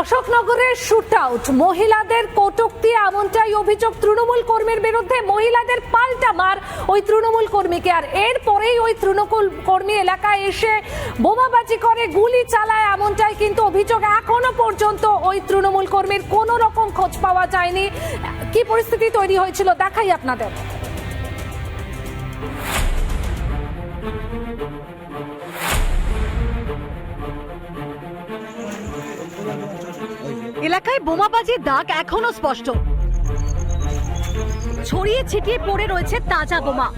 অশোকনগরের shoot out মহিলাদের কটুক্তি, এমনটাই অভিযোগ তৃণমূল কর্মীর বিরুদ্ধে। মহিলাদের পাল্টা মার ওই তৃণমূল কর্মীকে। আর এরপরেই ওই তৃণমূল কর্মী এলাকায় এসে বোমাবাজি করে, গুলি চালায়, এমনটাই কিন্তু অভিযোগ এখনও পর্যন্ত ওই তৃণমূল কর্মীর। কোনো রকম খোঁজ পাওয়া যায়নি। কি পরিস্থিতি তৈরি হয়েছিল, দেখাই আপনাদের। এলাকায় বোমাবাজির দাগ এখনও স্পষ্ট। ছড়িয়ে ছিটিয়ে পড়ে রয়েছে তাজা বোমা।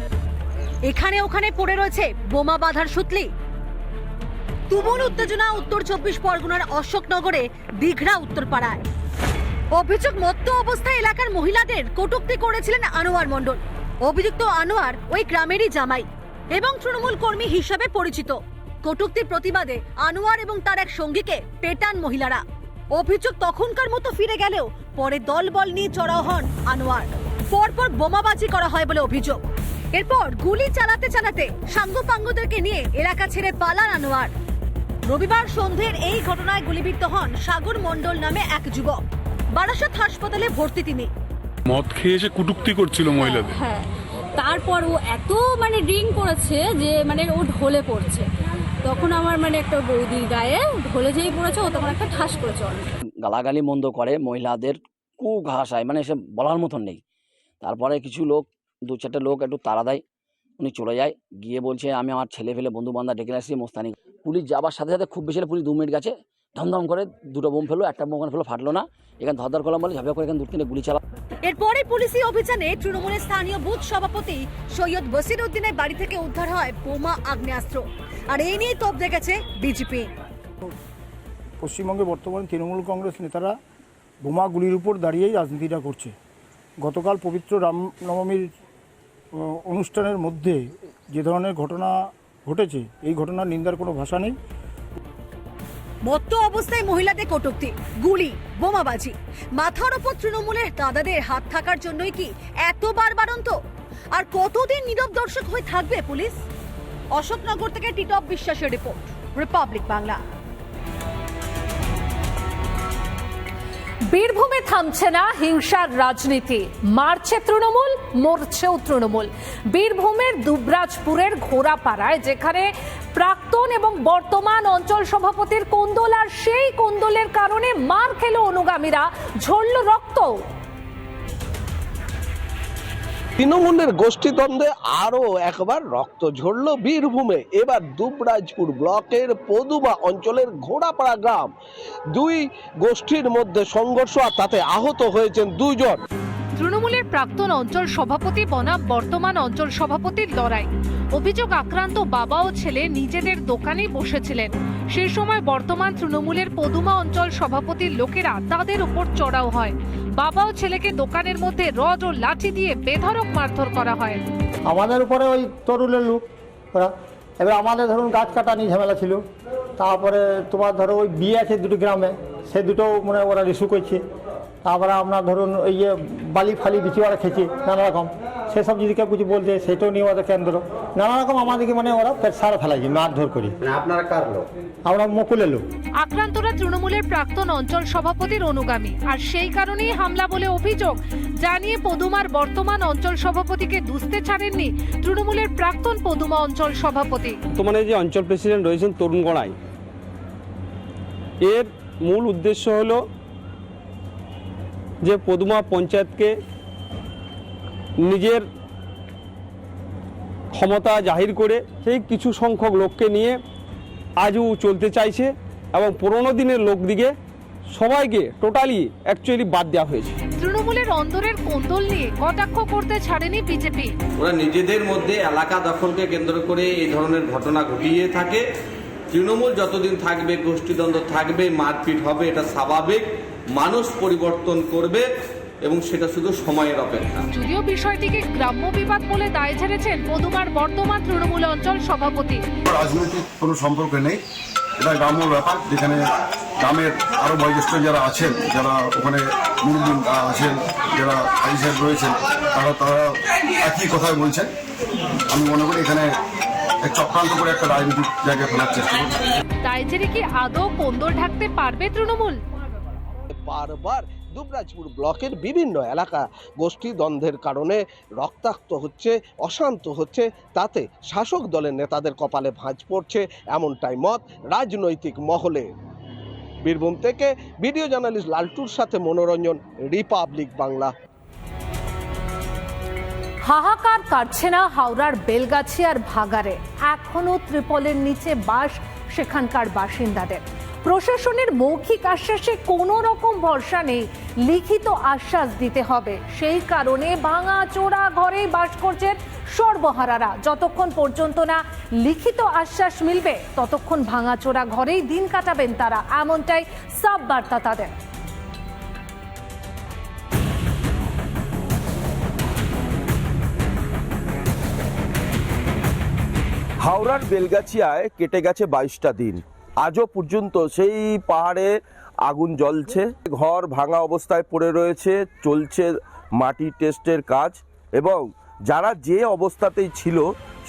এখানে ওখানে পড়ে রয়েছে বোমা বাঁধার সুতলি। তুমুল উত্তেজনা উত্তর চব্বিশ পরগনার অশোকনগরে দীঘড়া উত্তরপাড়ায়। অভিযোগ মত্ত অবস্থায় এলাকার মহিলাদের কটূক্তি করেছিলেন আনোয়ার মণ্ডল। অভিযুক্ত আনোয়ার ওই গ্রামেরই জামাই এবং তৃণমূল কর্মী হিসাবে পরিচিত। কটূক্তির প্রতিবাদে আনোয়ার এবং তার এক সঙ্গীকে পেটান মহিলারা। অভিযোগ তখনকার মতো ফিরে গেলেও পরে দলবল নিয়ে চড়াও হন আনোয়ার। পরপর বোমাবাজি করা হয় বলে অভিযোগ। এরপর গুলি চালাতে চালাতে সাঙ্গপাঙ্গদেরকে নিয়ে এলাকা ছেড়ে পালান আনোয়ার। রবিবার সন্ধ্যের এই ঘটনায় গুলিবিদ্ধ হন সাগর মণ্ডল নামে এক যুবক। বারাসাত হাসপাতালে ভর্তি তিনি। মদ খেয়ে এসে কুটুক্তি করছিল মহিলাদের। হ্যাঁ তারপর ও এত মানে ড্রিঙ্ক করেছে যে মানে ও ঢলে পড়ছে। তখন আমার মানে একটা বৌদির গায়ে ঢলে যেই পড়েছে ও তখন একটা ঠাস করেছে গালাগালি মন্দ করে মহিলাদের কু ঘাসায় মানে সে বলার মতন নেই। তারপরে কিছু লোক দু চারটে লোক একটু তাড়া দেয় উনি চলে যায় গিয়ে বলছে আমি আমার ছেলে ফেলে বন্ধু বান্ধব ডেকে আসছি মোস্তানি। পুলিশ যাবার সাথে সাথে খুব বেশি পুলিশ দু মিনিট গেছে ধমধম করে দুটো বোম ফেলো একটা বোম ফেলো ফাটলো না। এখানে ধর ধর করলাম বলে ঝাঁপিয়া করে এখানে দু তিনটে গুলি চালা এরপরে পুলিশি অভিযানে তৃণমূলের স্থানীয় বুথ সভাপতি সৈয়দ বসির উদ্দিনের বাড়ি থেকে উদ্ধার হয় বোমা আগ্নেয়াস্ত্র। আর এই নিয়ে তোপ দেখেছে বিজেপি। পশ্চিমবঙ্গে বর্তমানে তৃণমূল কংগ্রেস নেতারা বোমা গুলির উপর দাঁড়িয়েই রাজনীতিটা করছে। গতকাল পবিত্র রামনবমীর অনুষ্ঠানের মধ্যে যে ধরনের ঘটনা ঘটেছে এই ঘটনার নিন্দার কোনো ভাষা নেই। মত্ত অবস্থায় মহিলাদের কটূক্তি গুলি বোমাবাজি। মাথার ওপর তৃণমূলের দাদাদের হাত থাকার জন্যই কি এতবার বারন্ত আর কতদিন নীরব দর্শক হয়ে থাকবে পুলিশ? অশোকনগর থেকে টিটপ বিশ্বাসের রিপোর্ট রিপাবলিক বাংলা বীরভূমে থামছে না হিংসার রাজনীতি। মারছে তৃণমূল, মরছেও তৃণমূল। বীরভূমের দুবরাজপুরের ঘোড়াপাড়ায়, যেখানে প্রাক্তন এবং বর্তমান অঞ্চল সভাপতির কোন্দল আর সেই কোন্দলের কারণে মার খেলো অনুগামীরা, ঝরল রক্ত। তৃণমূলের গোষ্ঠীদ্বন্দ্বে আরও একবার রক্ত ঝরল বীরভূমে। এবার দুবরাজপুর ব্লকের পদুমা অঞ্চলের ঘোড়াপাড়া গ্রাম। দুই গোষ্ঠীর মধ্যে সংঘর্ষ আর তাতে আহত হয়েছেন দুজন তৃণমূলের প্রাক্তন অঞ্চল সভাপতি বনাম, বর্তমান অঞ্চল সভাপতির লড়াই। অভিযোগ আক্রান্ত বাবা ও ছেলে নিজেদের দোকানে বসেছিলেন। সেই সময় বর্তমান তৃণমূলের পদুমা অঞ্চল সভাপতির লোকেরা তাদের উপর চড়াও হয়। বাবা ও ছেলেকে দোকানের মধ্যে রড ও লাঠি দিয়ে বেধরক মারধর করা হয়। আমাদের উপরে ওই তরুণের লোক, ওরা। এবার আমাদের ধরুন গাছ কাটা নিয়ে ঝামেলা ছিল। তারপরে তোমার ধরো ওই বিয়ে আছে দুটো গ্রামে, সে দুটো মানে ওরা রিসু করছে। তারপরে আপনার ধরুন ওই যে বালি ফালি বিচি ওরা খেয়েছে নানা রকম। সেসব যদি কেউ কিছু বলছে সেটাও নিয়ে ওদের কেন্দ্র। নানা রকম আমাদেরকে মানে ওরা সারা ফেলাইছে মারধর করি। আপনারা কার লোক? আমরা মুকুলের লোক। আক্রান্তরা তৃণমূলের প্রাক্তন অঞ্চল সভাপতির অনুগামী। আর সেই কারণেই হামলা বলে অভিযোগ জানিয়ে পদুমার বর্তমান অঞ্চল সভাপতিকে দুষতে ছাড়েননি তৃণমূলের প্রাক্তন পদুমা অঞ্চল সভাপতি। বর্তমানে যে অঞ্চল প্রেসিডেন্ট রয়েছেন তরুণ গড়াই এর মূল উদ্দেশ্য হলো যে পদুমা পঞ্চায়েতকে নিজের ক্ষমতা জাহির করে সেই কিছু সংখ্যক লোককে নিয়ে আজও চলতে চাইছে এবং পুরোনো দিনের লোকদিকে সবাইকে টোটালি অ্যাকচুয়ালি বাদ দেওয়া হয়েছে। তৃণমূলের অন্দরের কোন্দল নিয়ে কটাক্ষ করতে ছাড়েনি বিজেপি। ওরা নিজেদের মধ্যে এলাকা দখলকে কেন্দ্র করে এই ধরনের ঘটনা ঘটিয়ে থাকে। তৃণমূল যতদিন থাকবে গোষ্ঠীদ্বন্দ্ব থাকবে মারপিট হবে এটা স্বাভাবিক। মানুষ পরিবর্তন করবে এবং সেটা শুধু সময়ের অপেক্ষা। যদিও বিষয়টিকে গ্রাম্য বিবাদ বলে দায় ঝেড়েছেন পদুমার বর্তমান তৃণমূল অঞ্চল সভাপতি। রাজনৈতিক কোনো সম্পর্ক নেই। এটা গ্রাম্য ব্যাপার যেখানে গ্রামের আরও বয়োজ্যেষ্ঠ যারা আছেন যারা ওখানে মুরব্বী আছেন যারা হাজি সাহেব রয়েছেন তারা তারা একই কথাই বলছেন। আমি মনে করি এখানে এক চক্রান্ত করে একটা রাজনৈতিক জায়গায় ফেলার চেষ্টা করছে। দায় ঝেড়ে কি আদৌ কোন্দল ঢাকতে পারবে তৃণমূল? বারবার দুবরাজপুর ব্লকের বিভিন্ন এলাকা। গোষ্ঠী দ্বন্দ্বের কারণে রক্তাক্ত হচ্ছে, অশান্ত হচ্ছে, তাতে শাসক দলের নেতাদের কপালে ভাঁজ পড়ছে এমনটাই মত রাজনৈতিক মহলে। বীরভূম থেকে ভিডিও জার্নালিস্ট লালটুর সাথে মনোরঞ্জন, রিপাবলিক বাংলা। হাহাকার কাটছে না হাওড়ার বেলগাছি আর ভাগারে এখনও ত্রিপলের নিচে বাস সেখানকার বাসিন্দাদের। প্রশাসনের মৌখিক আশ্বাসে কোনো রকম ভরসা নেই। লিখিত আশ্বাস দিতে হবে। সেই কারণে ভাঙা চোরা ঘরেই বাস করছেন সর্বহারারা। যতক্ষণ পর্যন্ত না লিখিত আশ্বাস মিলবে, ততক্ষণ ভাঙা চোরা ঘরেই দিন কাটাবেন তারা। এমনটাই সাব বার্তা তাদের। হাওড়ার বেলগাছিয়ায় কেটে গেছে বাইশটা দিন। আজও পর্যন্ত সেই পাহাড়ে আগুন জ্বলছে। ঘর ভাঙা অবস্থায় পড়ে রয়েছে, চলছে মাটি টেস্টের কাজ এবং যারা যে অবস্থাতেই ছিল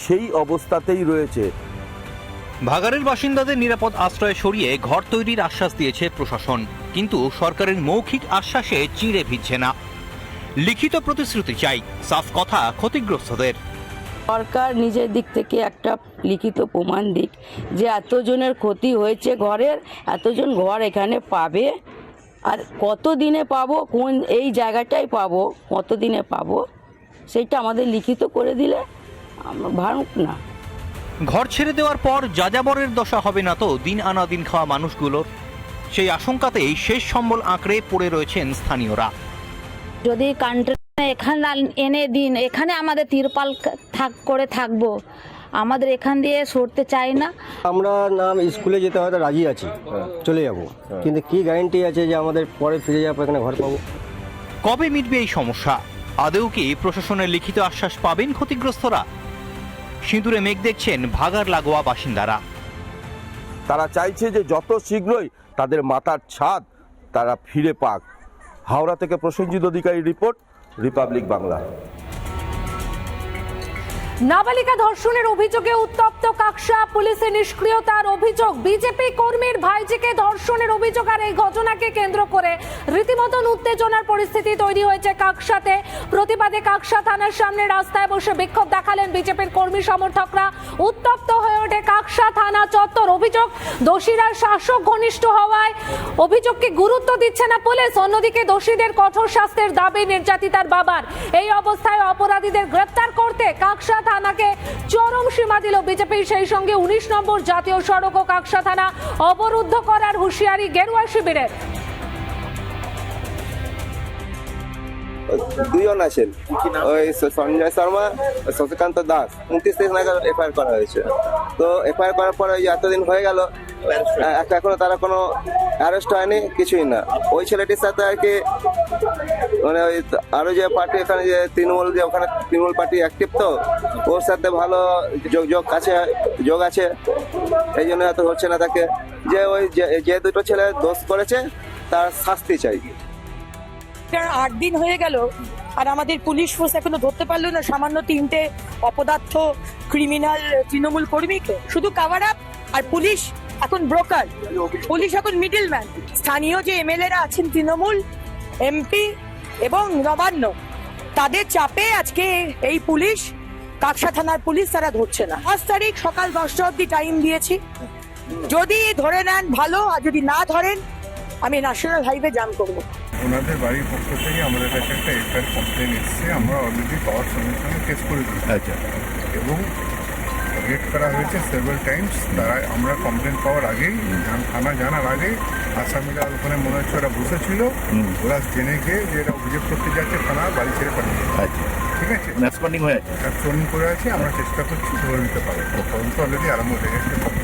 সেই অবস্থাতেই রয়েছে। ভাগাড়ের বাসিন্দাদের নিরাপদ আশ্রয় সরিয়ে ঘর তৈরির আশ্বাস দিয়েছে প্রশাসন, কিন্তু সরকারের মৌখিক আশ্বাসে চিড়ে ভিজছে না। লিখিত প্রতিশ্রুতি চাই, সাফ কথা ক্ষতিগ্রস্তদের। সরকার নিজের দিক থেকে একটা লিখিত প্রমাণ দিক যে এতজনের ক্ষতি হয়েছে ঘরের এতজন ঘর এখানে পাবে। আর কত দিনে পাবো কোন এই জায়গাটাই পাবো কত দিনে পাবো সেইটা আমাদের লিখিত করে দিলে আমরা ভাঙুক না। ঘর ছেড়ে দেওয়ার পর যাযাবরের দশা হবে না তো দিন আনা দিন খাওয়া মানুষগুলোর? সেই আশঙ্কাতেই শেষ সম্বল আঁকড়ে পড়ে রয়েছেন স্থানীয়রা। যদি কান্ট্রি এখানে এনে দিন। এখানে আমাদের তিরপাল থাক করে থাকব। আমাদের এখান দিয়ে সরতে চাই না। আমরা নাম স্কুলে যেতে হয়তো রাজি আছি। চলে যাব। কিন্তু কি গ্যারেন্টি আছে যে আমাদের পরে ফিরে যাব এখানে ঘর পাবো? কবে মিটবে এই সমস্যা? আদৌ কি প্রশাসনের লিখিত আশ্বাস পাবেন ক্ষতিগ্রস্তরা? সিঁদুরে মেঘ দেখছেন ভাগার লাগোয়া বাসিন্দারা। তারা চাইছে যে যত শীঘ্রই তাদের মাথার ছাদ তারা ফিরে পাক। হাওড়া থেকে প্রসেনজিৎ অধিকারী রিপোর্ট রিপাবলিক বাংলা। নাবালিকা ধর্ষণের অভিযোগে উত্তপ্ত কাকসা, পুলিশের নিষ্ক্রিয়তার অভিযোগ। বিজেপি কর্মীর ভাইজিকে ধর্ষণের অভিযোগ আর এই ঘটনাকে কেন্দ্র করে রীতিমতন উত্তেজনার পরিস্থিতি তৈরি হয়েছে কাকসাতে। প্রতিবাদে কাকসা থানার সামনে রাস্তায় বসে বিক্ষোভ দেখালেন বিজেপির কর্মী সমর্থকরা। উত্তপ্ত হয়ে ওঠে কাকসা থানা চত্বর অভিযোগ। দোষীরা শাসক ঘনিষ্ঠ হওয়ায় অভিযোগকে গুরুত্ব দিচ্ছে না পুলিশ। অন্যদিকে দোষীদের কঠোর শাস্তির দাবি নির্যাতিতার বাবার। এই অবস্থায় অপরাধীদের গ্রেপ্তার করতে কাকসা থানাকে চরম সীমা দিল বিজেপি সেই সঙ্গে উনিশ নম্বর জাতীয় সড়ক ও কাকসা থানা অবরুদ্ধ করার হুঁশিয়ারি গেরুয়া শিবিরের। দুজন আছেন। ওই সঞ্জয় শর্মা, শশীকান্ত দাস। উনত্রিশ তারিখ নাগাদ এফআইআর করা হয়েছে। তো এফআইআর করার পরে ওই এতদিন হয়ে গেল এখনও তারা কোনো অ্যারেস্ট হয়নি, কিছুই না। ওই ছেলেটির সাথে আর কি মানে ওই আরও যে পার্টি এখানে যে তৃণমূল যে ওখানে তৃণমূল পার্টি অ্যাক্টিভ তো, ওর সাথে ভালো যোগ যোগ আছে যোগ আছে। এই জন্য এত হচ্ছে না তাকে। যে ওই যে দুটো ছেলে দোষ করেছে, তার শাস্তি চাই। আট দিন হয়ে গেল, আর আমাদের পুলিশ ফোর্স এখনও ধরতে পারল না, সামান্য তিনটে অপদার্থ ক্রিমিনাল তৃণমূল কর্মীকে। শুধু কাভার আপ আর পুলিশ এখন ব্রোকার পুলিশ এখন মিডলম্যান স্থানীয় যে এমএলএরা আছেন তৃণমূল, এমপি এবং নবান্ন, তাদের চাপে আজকে এই পুলিশ কাকসা থানার পুলিশ তারা ধরছে না। পাঁচ তারিখ সকাল দশটা অব্দি টাইম দিয়েছি। যদি ধরে নেন ভালো, আর যদি না ধরেন আমি ন্যাশনাল হাইওয়ে জাম করব। ওনাদের বাড়ির পক্ষ থেকে আমাদের কাছে একটা এফআইআর কমপ্লেন এসছে। আমরা অলরেডি পাওয়ার সঙ্গে সঙ্গে কেস করে দিয়েছি। আচ্ছা। এবং রেড করা হয়েছে সেভারাল টাইমস তারা আমরা কমপ্লেন পাওয়ার আগেই থানা জানার আগেই আসামিরা ওখানে মনে হচ্ছে ওরা বসেছিল ওরা জেনে গিয়ে যে এরা অভিযোগ করতে যাচ্ছে থানা বাড়ি ছেড়ে পাঠিয়ে আচ্ছা। ঠিক আছে? রেসপন্ডিং হয়ে আছে। করে আছে আমরা চেষ্টা করছি ধরে নিতে পারব। তদন্ত অলরেডি আরম্ভ হয়ে গেছে।